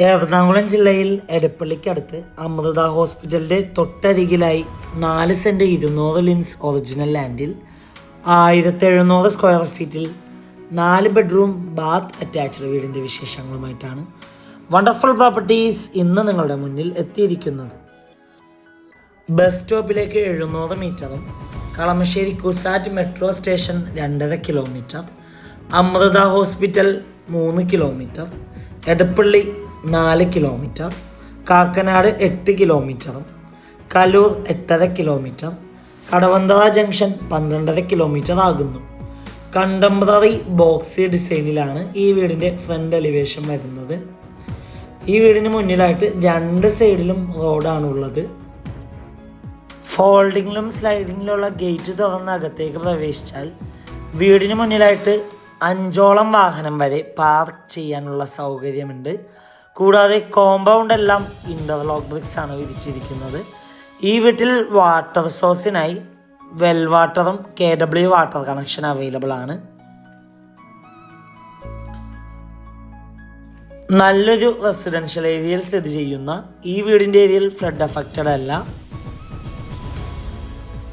എറണാകുളം ജില്ലയിൽ എടപ്പള്ളിക്കടുത്ത് അമൃത ഹോസ്പിറ്റലിന്റെ തൊട്ടരികിലായി നാല് സെന്റ് ഇരുന്നൂറ് ലിൻസ് ഒറിജിനൽ ലാൻഡിൽ ആയിരത്തി എഴുന്നൂറ് സ്ക്വയർ ഫീറ്റിൽ നാല് ബെഡ്റൂം ബാത്ത് അറ്റാച്ച്ഡ് വീടിന്റെ വിശേഷങ്ങളുമായിട്ടാണ് വണ്ടർഫുൾ പ്രോപ്പർട്ടീസ് ഇന്ന് നിങ്ങളുടെ മുന്നിൽ എത്തിയിരിക്കുന്നത്. ബസ് സ്റ്റോപ്പിലേക്ക് എഴുന്നൂറ് മീറ്ററും കളമശ്ശേരി കുസാറ്റ് മെട്രോ സ്റ്റേഷൻ രണ്ടര കിലോമീറ്റർ അമൃത ഹോസ്പിറ്റൽ മൂന്ന് കിലോമീറ്റർ എടപ്പള്ളി നാല് കിലോമീറ്റർ കാക്കനാട് എട്ട് കിലോമീറ്ററും കലൂർ എട്ടര കിലോമീറ്റർ കടവന്തറ ജംഗ്ഷൻ പന്ത്രണ്ടര കിലോമീറ്റർ ആകുന്നു. കണ്ടംപററി ബോക്സി ഡിസൈനിലാണ് ഈ വീടിന്റെ ഫ്രണ്ട് എലിവേഷൻ വരുന്നത്. ഈ വീടിന് മുന്നിലായിട്ട് രണ്ട് സൈഡിലും റോഡാണുള്ളത് ഫോൾഡിങ്ങിലും സ്ലൈഡിങ്ങിലുള്ള ഗേറ്റ് തുറന്ന് അകത്തേക്ക് പ്രവേശിച്ചാൽ വീടിന് മുന്നിലായിട്ട് അഞ്ചോളം വാഹനം വരെ പാർക്ക് ചെയ്യാനുള്ള സൗകര്യമുണ്ട്. കൂടാതെ കോമ്പൗണ്ട് എല്ലാം ഇന്റർലോക്ക് ബ്രിക്സ് ആണ് വിരിച്ചിരിക്കുന്നത്. ഈ വീട്ടിൽ വാട്ടർ സോഴ്സിനായി വെൽ വാട്ടറും K W water connection available ആണ്. നല്ലൊരു റെസിഡൻഷ്യൽ ഏരിയയിൽ സ്ഥിതി ചെയ്യുന്ന ഈ വീടിന്റെ ഏരിയയിൽ ഫ്ലഡ് അഫക്റ്റഡ് അല്ല.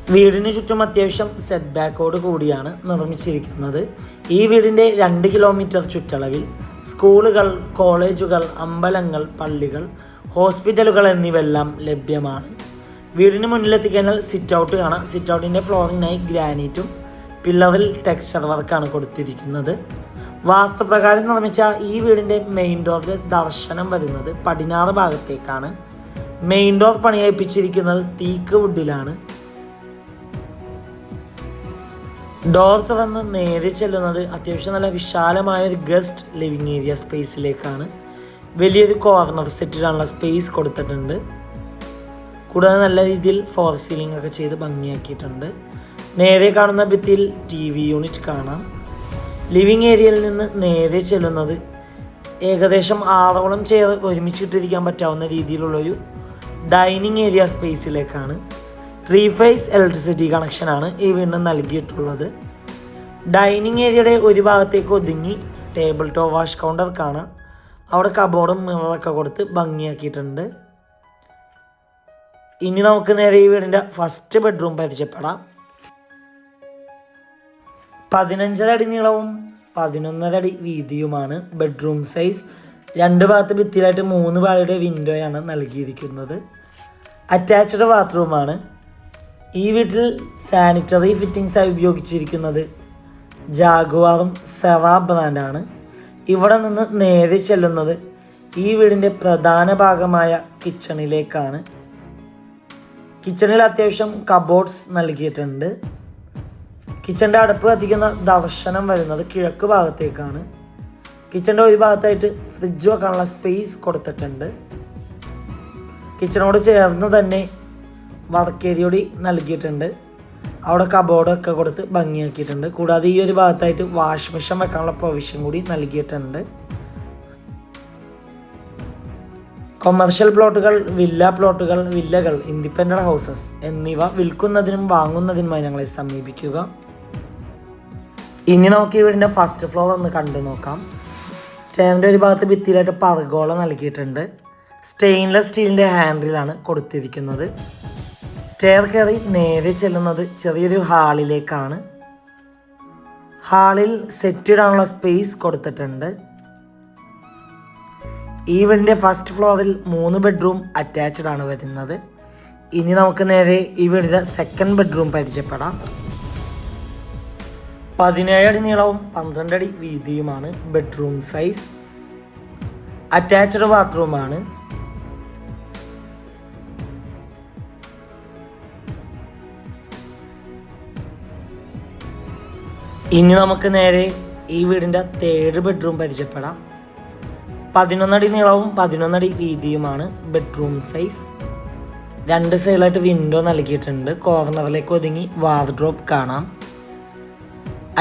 വീടിന് ചുറ്റും അത്യാവശ്യം സെറ്റ് ബാക്കോട് കൂടിയാണ് നിർമ്മിച്ചിരിക്കുന്നത്. ഈ വീടിന്റെ രണ്ട് കിലോമീറ്റർ ചുറ്റളവിൽ സ്കൂളുകൾ കോളേജുകൾ അമ്പലങ്ങൾ പള്ളികൾ ഹോസ്പിറ്റലുകൾ എന്നിവയെല്ലാം ലഭ്യമാണ്. വീടിന് മുന്നിലെത്തിക്കഴിഞ്ഞാൽ സിറ്റ് ഔട്ട് കാണാം സിറ്റ് ഔട്ടിന്റെ ഫ്ലോറിനായി ഗ്രാനൈറ്റും പില്ലറിൽ ടെക്സ്ചർ വർക്കാണ് കൊടുത്തിരിക്കുന്നത്. വാസ്തുപ്രകാരം നിർമ്മിച്ച ഈ വീടിന്റെ മെയിൻ ഡോർ ദർശനം വരുന്നത് പടിഞ്ഞാറ് ഭാഗത്തേക്കാണ്. മെയിൻ ഡോർ പണിയപ്പിച്ചിരിക്കുന്നത് തീക്ക് വുഡിലാണ് ഡോർ തുറന്ന് നേരെ ചെല്ലുന്നത് അത്യാവശ്യം നല്ല വിശാലമായ ഒരു ഗസ്റ്റ് ലിവിങ് ഏരിയ സ്പേസിലേക്കാണ്. വലിയൊരു കോർണർ സെറ്റിലാണുള്ള സ്പേസ് കൊടുത്തിട്ടുണ്ട്. കൂടാതെ നല്ല രീതിയിൽ ഫോർ സീലിംഗ് ഒക്കെ ചെയ്ത് ഭംഗിയാക്കിയിട്ടുണ്ട്. നേരെ കാണുന്ന ഭിത്തിയിൽ ടി വി യൂണിറ്റ് കാണാം. ലിവിങ് ഏരിയയിൽ നിന്ന് നേരെ ചെല്ലുന്നത് ഏകദേശം ആറോളം ചെയർ ഒരുമിച്ചിട്ടിരിക്കാൻ പറ്റാവുന്ന രീതിയിലുള്ളൊരു ഡൈനിങ് ഏരിയ സ്പേസിലേക്കാണ് ത്രീ ഫേസ് ഇലക്ട്രിസിറ്റി കണക്ഷനാണ് ഈ വീണ്ടും നൽകിയിട്ടുള്ളത്. ഡൈനിങ് ഏരിയയുടെ ഒരു ഭാഗത്തേക്ക് ഒതുങ്ങി ടേബിൾ ടോ വാഷ് കൗണ്ടർ കാണാം. അവിടെ കബോർഡും മിററൊക്കെ കൊടുത്ത് ഭംഗിയാക്കിയിട്ടുണ്ട്. ഇനി നമുക്ക് നേരെ ഈ വീടിന്റെ ഫസ്റ്റ് ബെഡ്റൂം പരിചയപ്പെടാം. പതിനഞ്ചര അടി നീളവും പതിനൊന്നര അടി വീതിയുമാണ് ബെഡ്റൂം സൈസ് രണ്ട് ഭാഗത്ത് ഭിത്തിയിലായിട്ട് മൂന്ന് പാളിയുടെ വിൻഡോയാണ് നൽകിയിരിക്കുന്നത്. അറ്റാച്ച്ഡ് ബാത്റൂമാണ് ഈ വീട്ടിൽ സാനിറ്ററി ഫിറ്റിങ്സായി ഉപയോഗിച്ചിരിക്കുന്നത് ജാഗുവാറും സെറാ ബ്രാൻഡാണ് ഇവിടെ നിന്ന് നേരെ ചെല്ലുന്നത് ഈ വീടിന്റെ പ്രധാന ഭാഗമായ കിച്ചണിലേക്കാണ് കിച്ചണിൽ അത്യാവശ്യം കബോർഡ്സ് നൽകിയിട്ടുണ്ട്. കിച്ചന്റെ അടുപ്പ് കത്തിക്കുന്ന ദർശനം വരുന്നത് കിഴക്ക് ഭാഗത്തേക്കാണ്. കിച്ചന്റെ ഒരു ഭാഗത്തായിട്ട് ഫ്രിഡ്ജ് വെക്കാനുള്ള സ്പേസ് കൊടുത്തിട്ടുണ്ട്. കിച്ചണോട് ചേർന്ന് തന്നെ വർക്ക് നൽകിയിട്ടുണ്ട്. അവിടെ കബോർഡൊക്കെ കൊടുത്ത് ഭംഗിയാക്കിയിട്ടുണ്ട്. കൂടാതെ ഈ ഒരു ഭാഗത്തായിട്ട് വാഷ് മെഷീൻ വെക്കാനുള്ള പ്രൊവിഷൻ കൂടി നൽകിയിട്ടുണ്ട്. കൊമേർഷ്യൽ പ്ലോട്ടുകൾ വില്ല പ്ലോട്ടുകൾ വില്ലകൾ ഇൻഡിപെൻഡന്റ് ഹൗസസ് എന്നിവ വിൽക്കുന്നതിനും വാങ്ങുന്നതിനുമായി ഞങ്ങളെ സമീപിക്കുക. ഇനി നമുക്ക് ഈ വീടിന്റെ ഫസ്റ്റ് ഫ്ലോർ ഒന്ന് കണ്ടു നോക്കാം. സ്റ്റേറിന്റെ ഒരു ഭാഗത്ത് ഭിത്തിയിലായിട്ട് പർഗോള നൽകിയിട്ടുണ്ട്. സ്റ്റെയിൻലെസ് സ്റ്റീലിന്റെ ഹാൻഡിലാണ് കൊടുത്തിരിക്കുന്നത്. സ്റ്റെയർ കയറി നേരെ ചെല്ലുന്നത് ചെറിയൊരു ഹാളിലേക്കാണ്. ഹാളിൽ സെറ്റ് ഇടാനുള്ള സ്പേസ് കൊടുത്തിട്ടുണ്ട്. ഈ വീടിന്റെ ഫസ്റ്റ് ഫ്ലോറിൽ മൂന്ന് ബെഡ്റൂം അറ്റാച്ച്ഡ് ആണ് വരുന്നത്. ഇനി നമുക്ക് നേരെ ഈ വീടിന്റെ സെക്കൻഡ് ബെഡ്റൂം പരിചയപ്പെടാം. പതിനേഴ് അടി നീളവും പന്ത്രണ്ട് അടി വീതിയുമാണ് ബെഡ്റൂം സൈസ് അറ്റാച്ച്ഡ് ബാത്റൂമാണ് ഇനി നമുക്ക് നേരെ ഈ വീടിന്റെ തേർഡ് ബെഡ്റൂം പരിചയപ്പെടാം. പതിനൊന്നടി നീളവും പതിനൊന്നടി വീതിയുമാണ് ബെഡ്റൂം സൈസ് രണ്ട് സൈഡിലായിട്ട് വിൻഡോ നൽകിയിട്ടുണ്ട്. കോർണറിലേക്ക് ഒതുങ്ങി വാർഡ്രോപ്പ് കാണാം.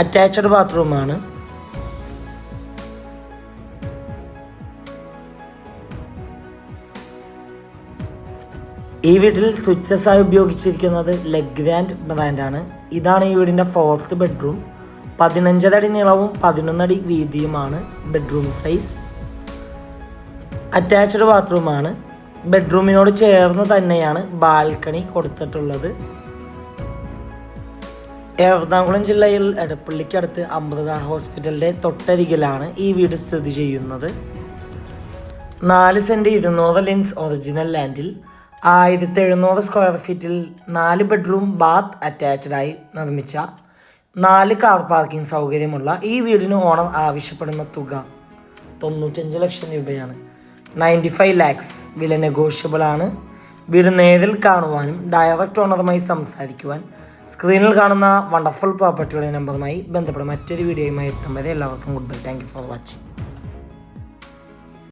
അറ്റാച്ച്ഡ് ബാത്റൂമാണ് ഈ വീട്ടിൽ സ്വിച്ചസ് ആയി ഉപയോഗിച്ചിരിക്കുന്നത് ലെഗ് ലെഗ്രാൻഡ് ബ്രാൻഡാണ് ഇതാണ് ഈ വീടിന്റെ ഫോർത്ത് ബെഡ്റൂം പതിനഞ്ചര അടി നീളവും പതിനൊന്നടി വീതിയുമാണ് ബെഡ്റൂം സൈസ് അറ്റാച്ച്ഡ് ബാത്റൂമാണ് ബെഡ്റൂമിനോട് ചേർന്ന് തന്നെയാണ് ബാൽക്കണി കൊടുത്തിട്ടുള്ളത്. എറണാകുളം ജില്ലയിൽ എടപ്പള്ളിക്കടുത്ത് അമൃത ഹോസ്പിറ്റലിന്റെ തൊട്ടരികിലാണ് ഈ വീട് സ്ഥിതി ചെയ്യുന്നത്. നാല് സെന്റ് ഇരുന്നൂറ് ലിൻസ് ഒറിജിനൽ ലാൻഡിൽ ആയിരത്തി എഴുന്നൂറ് സ്ക്വയർ ഫീറ്റിൽ നാല് ബെഡ്റൂം ബാത്ത് അറ്റാച്ച്ഡായി നിർമ്മിച്ച നാല് കാർ പാർക്കിംഗ് സൗകര്യമുള്ള ഈ വീടിന് ഓണർ ആവശ്യപ്പെടുന്ന തുക തൊണ്ണൂറ്റഞ്ച് ലക്ഷം രൂപയാണ്. നയന്റി ഫൈവ് ലാക്സ് വില നെഗോഷ്യബിൾ ആണ്. വീട് നേരിൽ കാണുവാനും ഡയറക്റ്റ് ഓണറുമായി സംസാരിക്കുവാൻ സ്ക്രീനിൽ കാണുന്ന വണ്ടർഫുൾ പ്രോപ്പർട്ടിയുടെ നമ്പറുമായി ബന്ധപ്പെടും മറ്റൊരു വീഡിയോയുമായി എത്തും വരെ എല്ലാവർക്കും good bye thank you for watching